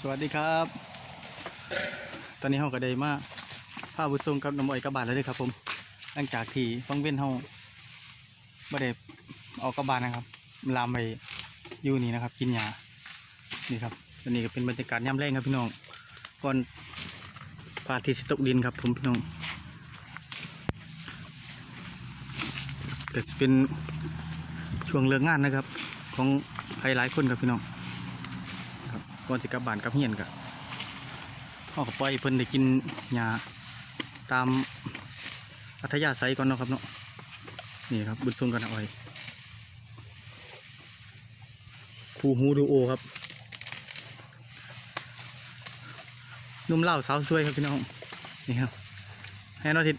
สวัสดีครับ ตอนนี้เราก็ได้มาพาบุญทรงกับน้ำอ้อยกลับานแล้วด้วยครับ ผม หลังจากที่ฟังเว้นเราไม่ได้เอากลับานนะครับ ลามไปอยู่นี่นะครับ กินยานี่ครับอันนี้ก็เป็นบรรยากาศย่ำแรงครับพี่น้องก่อนพาทิตย์สิตกดินครับ ผมพี่น้องแต่เป็นช่วงเลิกงานนะครับ ของใครหลายคนครับพี่น้อง ก่อนสิกลับบ้านกลับเฮียนกะพ่อก็ปล่อยเพิ่นได้กินหญ้าตามอัธยาศัยก่อนเนาะครับเนาะนี่ครับบุญทรงกันเอาไว้คู่หูดูโอครับหนุ่มเล่าวสาวสวยครับพี่น้องนี่ครับให้น้องทิศ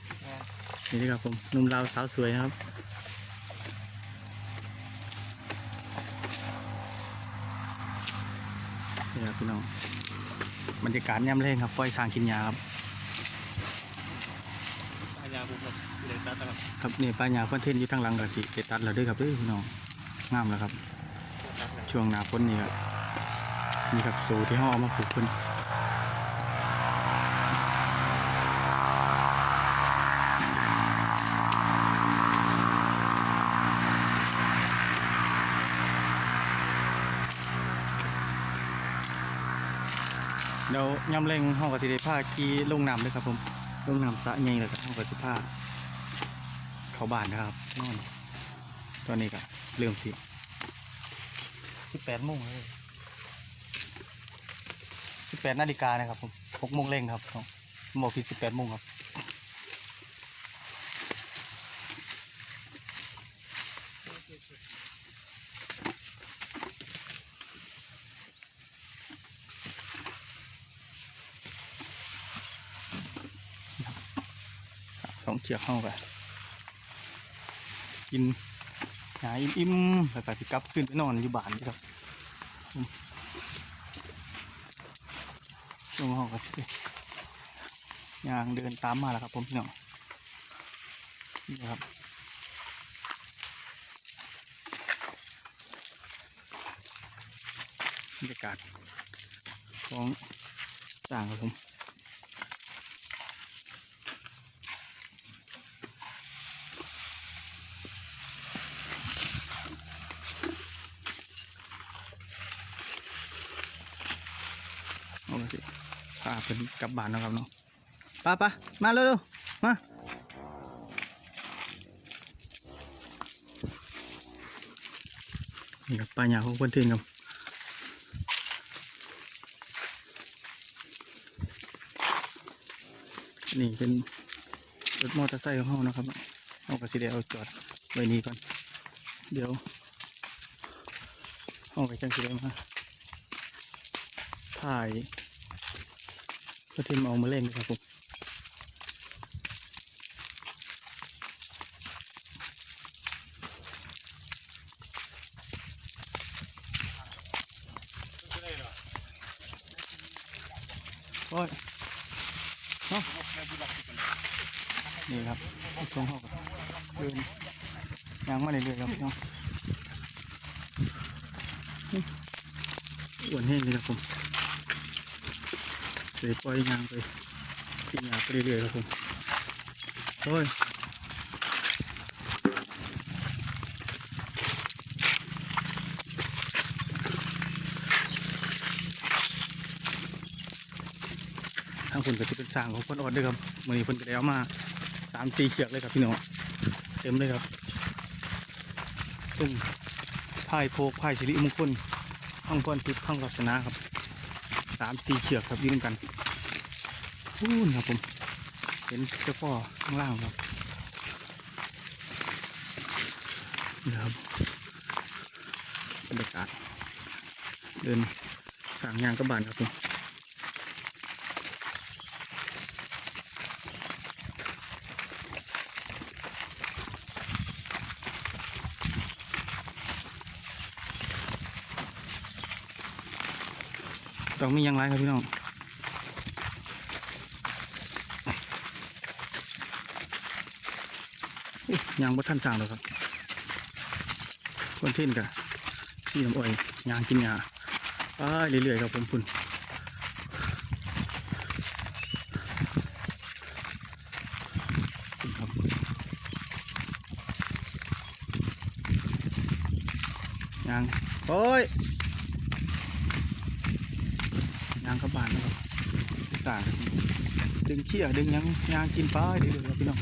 นี่ครับผมหนุ่มเล่าวสาวสวยนะครับ นี่ครับพี่น้องบรรยากาศย่ำเล่งครับปล่อยทางกินยาครับอาญาผมครับเลยตัดนะครับครับนี่ปลายาคอนเทนต์อยู่ทางหลังกะสิเดตัดแล้วเด้วยครับเด้วยพี่น้องงามแล้วครับตัดนะช่วงหน้าฝนนี่ครับนี่ครับโซที่ห่อเอามาปลูกเพิ่น ดี๋ยวย่ำเล่งห้องกสิได้ผ้ากีลงน้ำเลยครับผมลงน้ำสะเงยเลยครับห้องกสิผ้าเขาบานนะครับนอนตอนนี้ก็เริ่มสิสิบแปดโมงเลยสิบแปดนาฬิกานะครับผมหกโมงเร่งครับผมอกผิดสิบแปดโมงครับ เชือกเข้ากันกินหาอิ่มๆแล้วก็สิกลับขึ้นไปนอนอยู่บ้านนะครับช่วงห้องก็สิย่างเดินตามมาแล้วครับผมพี่น้องนี่ครับบรรยากาศของต่างครับผมาสิพาเป็นกลับบ้านแล้วครับเนาะป้าป้ามาเร็วๆมานี่ครับปลาหยาของคนทิ้งครับนี่เป็นรถมอเตอร์ไซค์ของเรานะครับเอากระสีเดียวจอดไว้นี่ก่อน เดี๋ยวเอาไปจังสีเดียวมาถ่าย เพื่อที่มาเอามาเล่นนะครับผมโอ้ยเนาะนี่ครับทรงเขาครับเดินยางมาเรื่อยๆครับพี่น้องอ้วนแห้งเลยครับผม เดี๋ยปล่อยยางไปกินยาไปเรื่อยๆครับผมโอ้ยทางคนก็จะเป็นสางของคนออดด้วยครับวันนี้คนจะได้เอามาสามสี่เชือกเลยครับพี่น้องเต็มเลยครับตุ้มพายโพกพายสิริมงคลข้างพรทิพย์ข้างศาสนาครับ สามสี่เชือกครับยืนกันพูนครับผมเห็นเจ้าพ่อข้างล่างครับนะครับบรรยากาศเดินทางยางกระบานครับผม ดอกมียังไรครับพี่น้องยางบ่ท่านจางเลยครับคนเท่นกันที่ลำอ้อยยางกินยาไปเรื่อยๆครับผมคุณยางโอ้ย นะครับต่างดึงเขี้ยดึงยังยางกินปลาเดี๋ยวๆครับพี่น้อง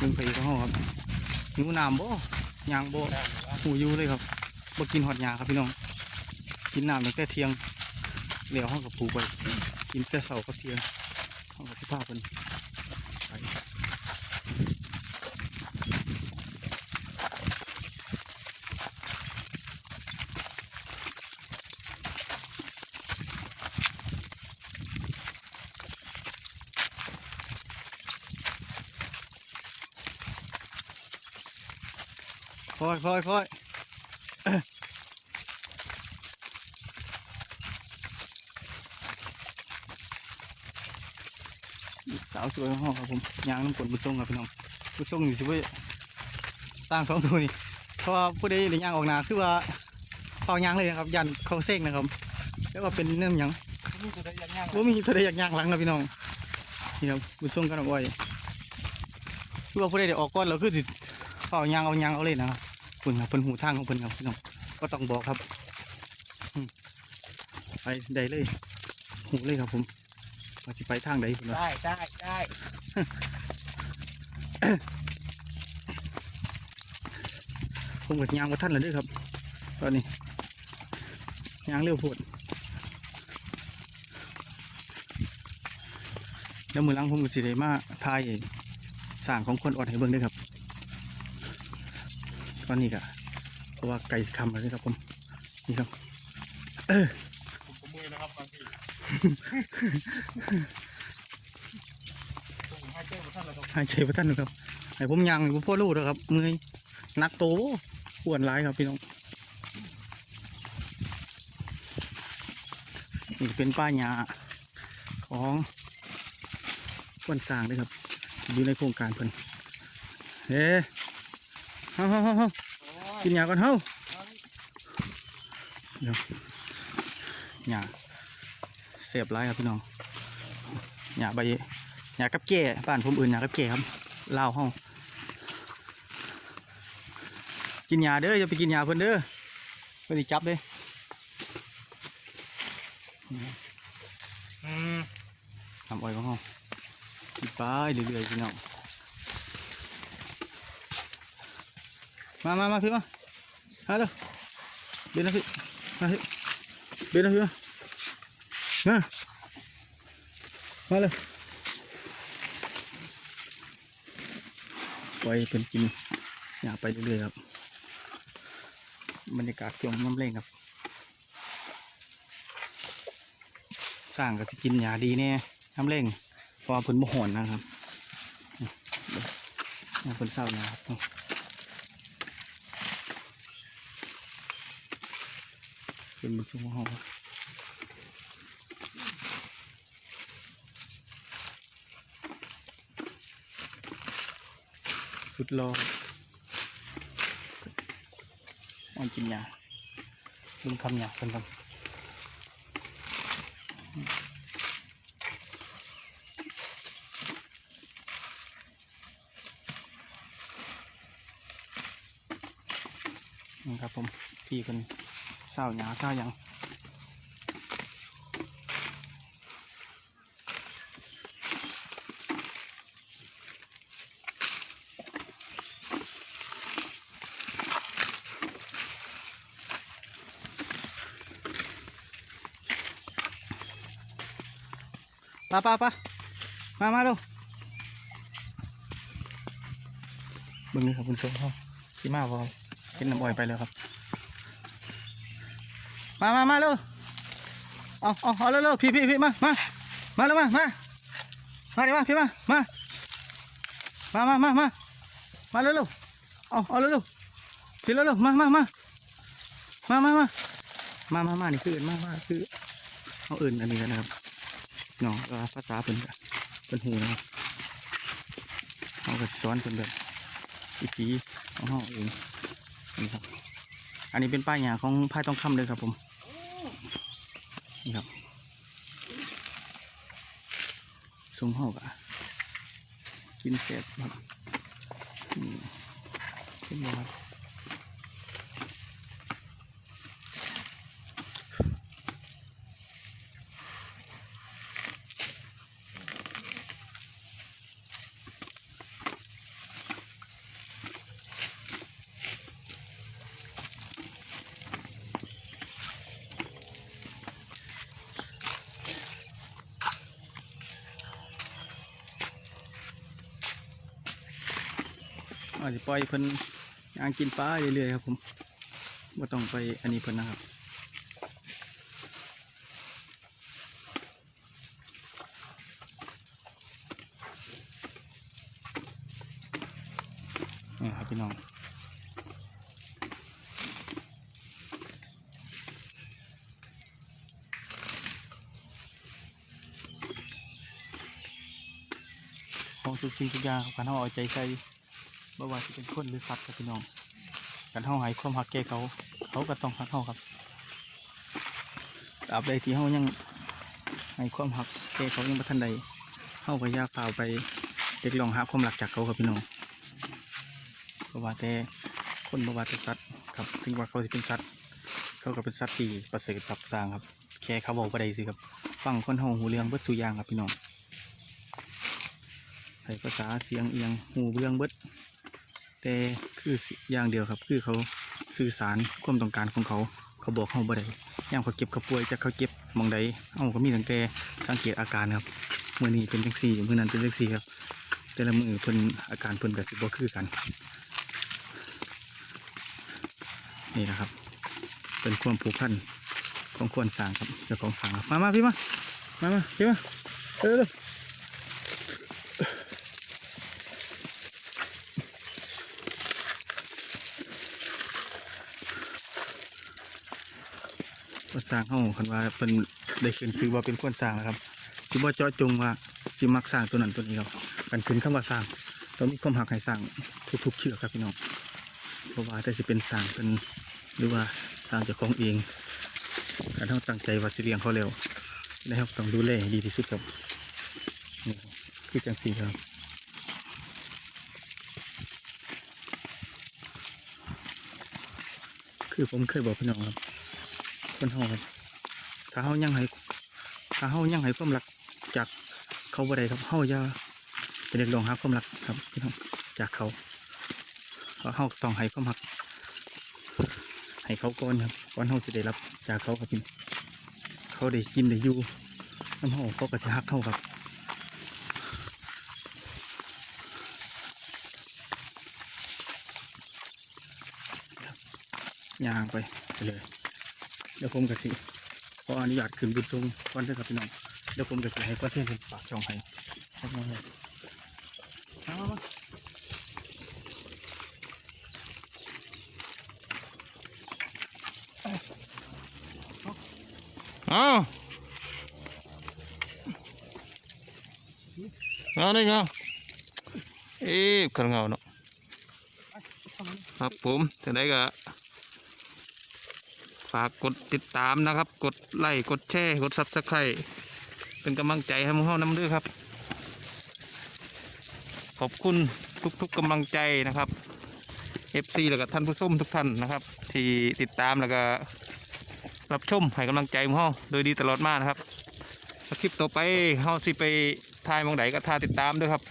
ดึงไปอีกข้างนอครับหิวน้ำบ่ยางบ่หูยูเลยครับบ่กินหอดยาครับพี่น้อง กินน้ำตั้งแต่เที่ยงเดี๋ยวห้องกับปูไปกินแต่เสาร์กับเที่ยงห้องกับพี่ภาพเป็น อยคอยคอยสาวสวยห้องครับผมยางน้ำกลบุญทรงครับพี่น้องบุญทรงอยู่ช่วยสร้างสองตัวนี่เพราะว่าผู้ใดได้ยางออกหนาคือว่าเขายางเลยนะครับ ยันเขาเส้งนะครับแล้วก็เป็นเนื่อยังนี่จะได้ยังย่างว่ามีตัวใดอยากยางหลังครับพี่น้องนี่ครับบุญทรงกันเอาไว้คือว่าผู้ใดได้ออกก้อนเราคือสิเขายางเอายางเอาเลยนะครับ พิ่นครับเพิ่นหูทางของเพิ่นครับพี่น้องก็ต้องบอกครับไปได้เลยหูเลยครับผมว่าสิไปทางใดพิ่นว่าได้ได้ได้ผมกับยางมาท่านเลยด้วยครับ ตอนนี้ยางเร็วโพดแล้วมือหลังผมก็สิได้มาทายสร้างของคนอดให้เบิ่งด้วยครับ ตอนนี้ก็เพราะว่าไก่คำเลยครับผมนี่ครับผมผมมือนะครับบางทีผมให้เจ้าท่านเราต้องหายใจพระท่านนะครับให้ผมยางให้ผมพ่อลูกนะครับมือหนักโตอ้วนร้ายครับพี่น้องนี่เป็นป้าหยาของคนสร้างเลยครับอยู่ในโครงการเพิ่นเฮ้ เฮ้าเฮ้าเฮ้าเฮ้ากินหยาก่อนเฮ้าเดี๋ยวหยาเสียบร้ายครับพี่น้องหยาใบหยากับแก่บ้านผมอื่นหยากับแก่ครับลาวห้องกินหยาเด้ออย่าไปกินหยาเพิ่นเด้อเพิ่นสิจับเด้อืมทำอ้อยของเฮากินไปเรื่อยๆพี่น้อง มามามาพี่มามาเร็วเดินนะพี่มาพี่เดินนะพี่มามามาเลยปล่อยเพิ่นกินอยากไปเรื่อยๆครับบรรยากาศช่วงน้ำเล่งครับ สร้างก็จะกินยาดีแน่น้ำเล่งพอเพิ่นบ่หอนนะครับนี่เพิ่นเศร้านะครับ เป็นมันชุ่มหอสุดรอมันกินยาลุงคำยาเพิ่นครับนี่ครับผมพี่เป็นเศร้าหยาเศร้าหยังป้าป้าป้ามามาดูบึงนี่ครับคุณโชมเขาที่มาพอกินน้ำอ้อยไปแล้วครับ มามามาเร็วเอาเอาเอาเร็วเร็วพี่พี่พี่มามามาเร็วมามามาดิมาพี่มามามามามามามาเร็วเร็วเอาเอาเร็วเร็วพี่เร็วเร็วมามามามามามามามามานี่คืออื่นมามาคือเอาอื่นอันนี้กันนะครับเนาะก็ภาษาเป็นกันเป็นหูนะครับเอาก็สอนเป็นแบบวิธีของเขาเองนี่ครับอันนี้เป็นป้ายหยาของพายทองคำเลยครับผม นะครับสมหอกอะกินเสร็จครับนี่เห็นไหมครับ อาจจะปล่อยเพิ่นย่างกินปลาเรื่อยๆครับผมว่าต้องไปอันนี้เพิ่นนะครับนี่ครับพี่น้องของทุกสิ่งทุกอย่างครับการเอาใจใส่ บ่ว่าจะเป็นคนหรือสัตว์ครับพี่น้องการเขาให้ความหักแก่เขา เขาก็ต้องหักเขาครับตราบใดที่เขายังให้ความหักแก่เขายังบ่ทันใดเขาก็อยากฝ่าไปเด็กลองหาความรักจากเขาครับพี่น้องบ่ว่าแต่คนบ่ว่าแต่สัตว์ครับถึงว่าเขาจะเป็นสัตว์เขาก็เป็นสัตว์ที่ประเสริฐครับสร้างครับ แค่เขาบอกบ่ได้สิครับฟังคนเฮาหูเรื่องเบิดทุอย่างครับพี่น้องใช้ภาษาเสียงเอียงหูเบื้องเบิด แต่คืออย่างเดียวครับ คือเขาสื่อสารความต้องการของเขา เขาบอกเขาบ่ได้ย่างเขาเก็บเขาป่วยจากเขาเก็บมองใดเอาก็มีตั้งแต่สังเกตอาการครับมื่อนี้เป็นจังซี่มื่อนั้นเป็นจังซี่ครับ แต่ละมือเพิ่นอาการเพิ่นกับสิบ่คือกัน นี่นะครับ เป็นความผูกพันของควรสางครับเจ้าของสางครับมามาพี่มามามาพี่มาเร็วเร็ว คน สร้างเขาคันว่าเป็นได้ขึ้นซื้อว่าเป็นคนสร้างนะครับสิบ่าเจาะจงว่าสิมักสร้างตัวนั้นตัวนี้ครับกันขึ้นคำว่าสร้างต้องมีความหักให้สร้างทุกๆเชือกครับพี่น้องเพราะว่าแต่สิเป็นสร้างเป็นหรือว่าสร้างจากของเองการต้องตั้งใจว่าสิเลี้ยงเขาเร็วนะครับต้องดูแลให้ดีที่สุดครับนี่คือจังสีครับคือผมเคยบอกพี่น้องครับ เฮาครับถ้าเฮายังให้ถ้าเฮายังให้ความรักจากเขาบ่ได้ครับเฮาอย่าจะเรียกร้องหาความรักครับพี่น้องจากเขาเพราะเฮาต้องให้ความรัก ให้เขาก่อนครับก่อนเฮาจะได้รับจากเขาครับพี่เขาได้กินได้อยู่น้ำเฮาเขาก็จะฮักเฮาครับย่างไปไปเลย เดี๋ยวผมกะสิขออนุญาตขึ้นบุญทรงก่อนเด้อครับพี่น้องเดี๋ยวผมกะสิให้ก้อนเทียนเป็นปากช่องให้ครับน้องเลยมามามาอ้าวงาหนี่งาเอ๊ะขันเงาเนาะครับผมถึงได้ก็ฝากกดติดตามนะครับ กดไลค์กดแชร์กดซับสไครต์เป็นกำลังใจให้หมึงเฮาน้ำเด้วยครับ ขอบคุณทุกๆกำลังใจนะครับ FC แล้วก็ท่านผู้ชมทุกท่านนะครับ ที่ติดตามแล้วก็รับชมให้กำลังใจหมู่เฮาโดยดีตลอดมานะครับคลิปต่อไปเฮาสิไปถ่ายมองใดก็ท่าติดตามด้วยครับ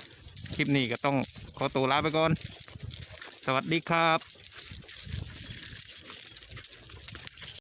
คลิปนี้ก็ต้องขอตัวลาไปก่อน สวัสดีครับ